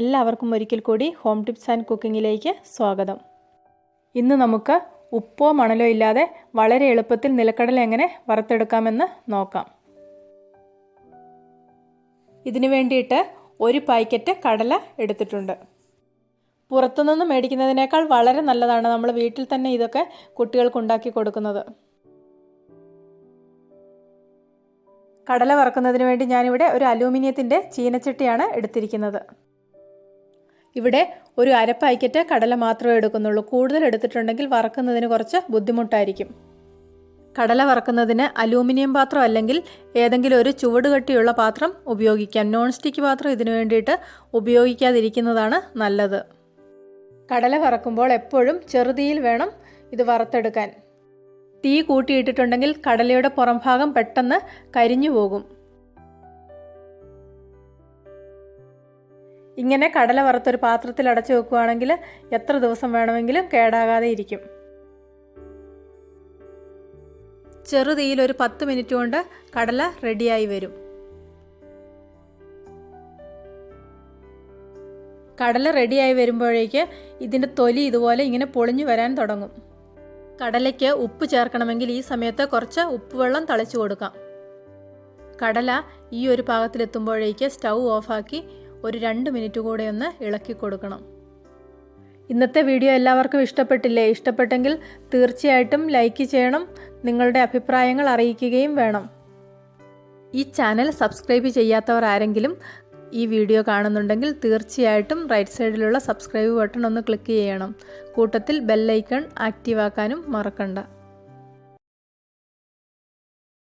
എല്ലാവർക്കും ഒരിക്കൽ കൂടി ഹോം ടിപ്സ് ആൻഡ് കുക്കിങ്ങിലേക്ക് സ്വാഗതം. ഇന്ന് നമുക്ക് ഉപ്പോ മണലോ ഇല്ലാതെ വളരെ എളുപ്പത്തിൽ നിലക്കടല എങ്ങനെ വറുത്തെടുക്കാമെന്ന് നോക്കാം. ഇതിനു വേണ്ടിയിട്ട് ഒരു പാക്കറ്റ് കടല എടുത്തിട്ടുണ്ട്. പുറത്തുനിന്ന് മേടിക്കുന്നതിനേക്കാൾ വളരെ നല്ലതാണ് നമ്മൾ വീട്ടിൽ തന്നെ ഇതൊക്കെ കുട്ടികൾക്ക് ഉണ്ടാക്കി കൊടുക്കുന്നത്. കടല വറക്കുന്നതിന് വേണ്ടി ഞാനിവിടെ ഒരു അലൂമിനിയത്തിന്റെ ചീനച്ചട്ടിയാണ് എടുത്തിരിക്കുന്നത്. ഇവിടെ ഒരു അര പാക്കറ്റ് കടല മാത്രമേ എടുക്കുന്നുള്ളൂ. കൂടുതൽ എടുത്തിട്ടുണ്ടെങ്കിൽ വറക്കുന്നതിന് കുറച്ച് ബുദ്ധിമുട്ടായിരിക്കും. കടല വറക്കുന്നതിന് അലൂമിനിയം പാത്രം അല്ലെങ്കിൽ ഏതെങ്കിലും ഒരു ചുവട് കട്ടിയുള്ള പാത്രം ഉപയോഗിക്കാം. നോൺ സ്റ്റിക്ക് പാത്രം ഇതിനു വേണ്ടിയിട്ട് ഉപയോഗിക്കാതിരിക്കുന്നതാണ് നല്ലത്. കടല വറക്കുമ്പോൾ എപ്പോഴും ചെറുതീയിൽ വേണം ഇത് വറുത്തെടുക്കാൻ. തീ കൂട്ടിയിട്ടിട്ടുണ്ടെങ്കിൽ കടലയുടെ പുറംഭാഗം പെട്ടെന്ന് കരിഞ്ഞു പോകും. ഇങ്ങനെ കടല വറുത്തൊരു പാത്രത്തിൽ അടച്ചു വെക്കുകയാണെങ്കിൽ എത്ര ദിവസം വേണമെങ്കിലും കേടാകാതെ ഇരിക്കും. ചെറുതീയിൽ ഒരു പത്ത് മിനിറ്റ് കൊണ്ട് കടല റെഡിയായി വരും. കടല റെഡിയായി വരുമ്പോഴേക്ക് ഇതിന്റെ തൊലി ഇതുപോലെ ഇങ്ങനെ പൊളിഞ്ഞു വരാൻ തുടങ്ങും. കടലയ്ക്ക് ഉപ്പ് ചേർക്കണമെങ്കിൽ ഈ സമയത്ത് കുറച്ച് ഉപ്പുവെള്ളം തളിച്ചു കൊടുക്കാം. കടല ഈ ഒരു പാകത്തിലെത്തുമ്പോഴേക്ക് സ്റ്റൗ ഓഫാക്കി ഒരു രണ്ട് മിനിറ്റ് കൂടെ ഒന്ന് ഇളക്കി കൊടുക്കണം. ഇന്നത്തെ വീഡിയോ എല്ലാവർക്കും ഇഷ്ടപ്പെട്ടില്ലേ? ഇഷ്ടപ്പെട്ടെങ്കിൽ തീർച്ചയായിട്ടും ലൈക്ക് ചെയ്യണം നിങ്ങളുടെ അഭിപ്രായങ്ങൾ അറിയിക്കുകയും വേണം. ഈ ചാനൽ സബ്സ്ക്രൈബ് ചെയ്യാത്തവർ ആരെങ്കിലും ഈ വീഡിയോ കാണുന്നുണ്ടെങ്കിൽ തീർച്ചയായിട്ടും റൈറ്റ് സൈഡിലുള്ള സബ്സ്ക്രൈബ് ബട്ടൺ ഒന്ന് ക്ലിക്ക് ചെയ്യണം. കൂട്ടത്തിൽ ബെല്ലൈക്കൺ ആക്റ്റീവ് ആക്കാനും മറക്കണ്ട.